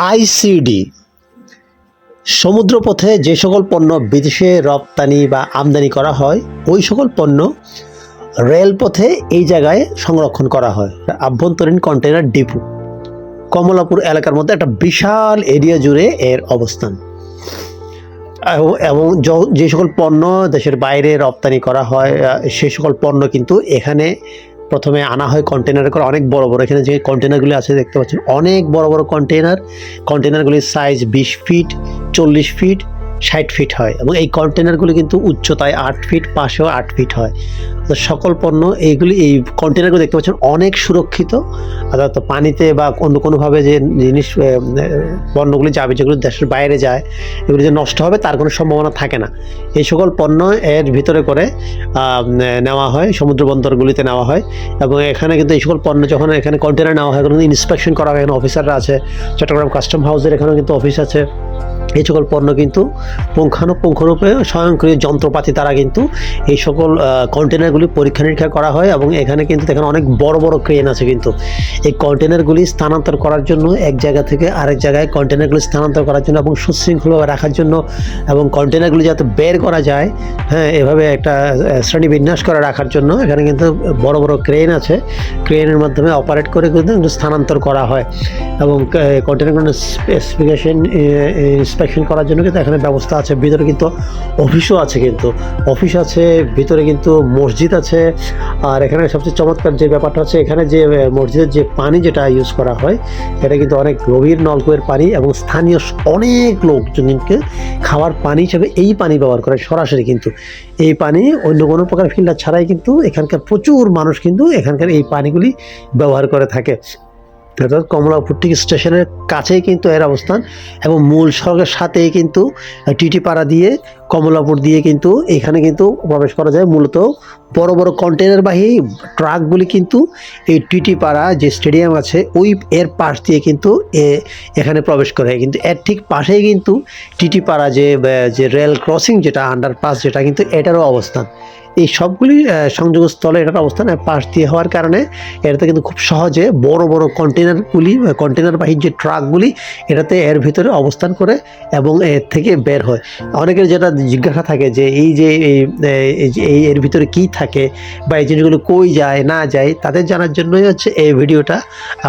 ICD. সমুদ্রপথে যে সকল পণ্য বিদেশে রপ্তানি বা আমদানি করা হয়, ওই সকল পণ্য রেলপথে এই জায়গায় সংরক্ষণ করা হয়। আভ্যন্তরীণ কন্টেনার ডিপো। কমলাপুর এলাকার মধ্যে একটা বিশাল এরিয়া জুড়ে এর অবস্থান। এবং- যে সকল পণ্য দেশের বাইরে রপ্তানি করা হয় সে সকল পণ্য কিন্তু এখানে প্রথমে আনা হয় কন্টেনার করে, অনেক বড় বড়। এখানে যে কন্টেনারগুলি আছে দেখতে পাচ্ছেন, অনেক বড় বড় কন্টেনার কন্টেনারগুলির সাইজ বিশ ফিট চল্লিশ ফিট ষাট ফিট হয় এবং এই কন্টেনারগুলি কিন্তু উচ্চতায় আট ফিট পাশেও আট ফিট হয়। তো সকল পণ্য এইগুলি, এই কন্টেনারগুলো দেখতে পাচ্ছেন অনেক সুরক্ষিত। অর্থাৎ পানিতে বা অন্য কোনোভাবে যে জিনিস পণ্যগুলি যাবে, যেগুলো দেশের বাইরে যায়, এগুলি যে নষ্ট হবে, তার কোনো সম্ভাবনা থাকে না। এই সকল পণ্য এর ভিতরে করে নেওয়া হয়, সমুদ্র বন্দরগুলিতে নেওয়া হয় এবং এখানে কিন্তু এই সকল পণ্য যখন এখানে কন্টেনার নেওয়া হয় এখানে ইন্সপেকশন করা হয়, এখানে অফিসাররা আছে, চট্টগ্রাম কাস্টম হাউসের এখানেও কিন্তু অফিস আছে। এই সকল পণ্য কিন্তু পুঙ্খানুপুঙ্খরূপে স্বয়ংক্রিয় যন্ত্রপাতি দ্বারা কিন্তু এই সকল কন্টেনারগুলি পরীক্ষা নিরীক্ষা করা হয় এবং এখানে কিন্তু এখানে অনেক বড় বড় ক্রেন আছে কিন্তু। এই কন্টেনারগুলি স্থানান্তর করার জন্য এক জায়গা থেকে আরেক জায়গায় কন্টেনারগুলি স্থানান্তর করার জন্য এবং সুশৃঙ্খলভাবে রাখার জন্য এবং কন্টেনারগুলি যাতে বের করা যায় হ্যাঁ এভাবে একটা শ্রেণি বিন্যাস করে রাখার জন্য এখানে কিন্তু বড় বড় ক্রেন আছে। ক্রেনের মাধ্যমে অপারেট করে কিন্তু স্থানান্তর করা হয় এবং কন্টেনারগুলো স্পেসিফিকেশন ইন্সপেকশন করার জন্য কিন্তু এখানে ব্যবস্থা আছে। ভিতরে কিন্তু অফিসও আছে কিন্তু। অফিস আছে, ভিতরে কিন্তু মসজিদ আছে। আর এখানে সবচেয়ে চমৎকার যে ব্যাপারটা হচ্ছে, এখানে যে মসজিদের যে পানি যেটা ইউজ করা হয়, এটা কিন্তু অনেক গভীর নলকূপের পানি এবং স্থানীয় অনেক লোকজনকে খাওয়ার পানি হিসেবে এই পানি ব্যবহার করে সরাসরি কিন্তু। এই পানি অন্য কোনো প্রকার ফিল্টার ছাড়াই কিন্তু এখানকার প্রচুর মানুষ কিন্তু এখানকার এই পানিগুলি ব্যবহার করে থাকে। অর্থাৎ কমলাপুর টি স্টেশনের কাছেই কিন্তু এর অবস্থান এবং মূল সড়কের সাথেই কিন্তু টিটি পাড়া দিয়ে কমলাপুর দিয়ে কিন্তু এখানে কিন্তু প্রবেশ করা যায়, মূলত বড় বড় কন্টেনারবাহী ট্রাকগুলি কিন্তু এই টিটিপাড়া যে স্টেডিয়াম আছে, ওই এর পাশ দিয়ে কিন্তু এখানে প্রবেশ করে কিন্তু এর ঠিক পাশেই কিন্তু টিটিপাড়া যে যে রেল ক্রসিং যেটা আন্ডারপাস যেটা কিন্তু এটারও অবস্থান। এই সবগুলি সংযোগস্থলে এটার অবস্থান পাশ দিয়ে হওয়ার কারণে এটাতে কিন্তু খুব সহজে বড় বড় কন্টেনারগুলি কন্টেনারবাহী যে ট্রাকগুলি এটাতে এর ভিতরে অবস্থান করে এবং এর থেকে বের হয়। অনেকের যেটা জিজ্ঞাসা থাকে যে এই যে, এই এর ভিতরে কি থাকে বা এই জিনিসগুলো কই যায়, না যায়, তাদের জানার জন্যই হচ্ছে এই ভিডিওটা।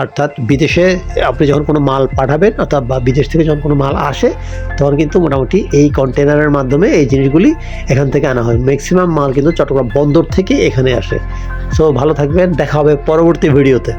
অর্থাৎ বিদেশে আপনি যখন কোনো মাল পাঠাবেন, অর্থাৎ বা বিদেশ থেকে যখন কোনো মাল আসে, তখন কিন্তু মোটামুটি এই কন্টেনারের মাধ্যমে এই জিনিসগুলি এখান থেকে আনা হয়। ম্যাক্সিমাম মাল কিন্তু চট্টগ্রাম বন্দর থেকে এখানে আসে। সো ভালো থাকবেন, দেখা হবে পরবর্তী ভিডিওতে।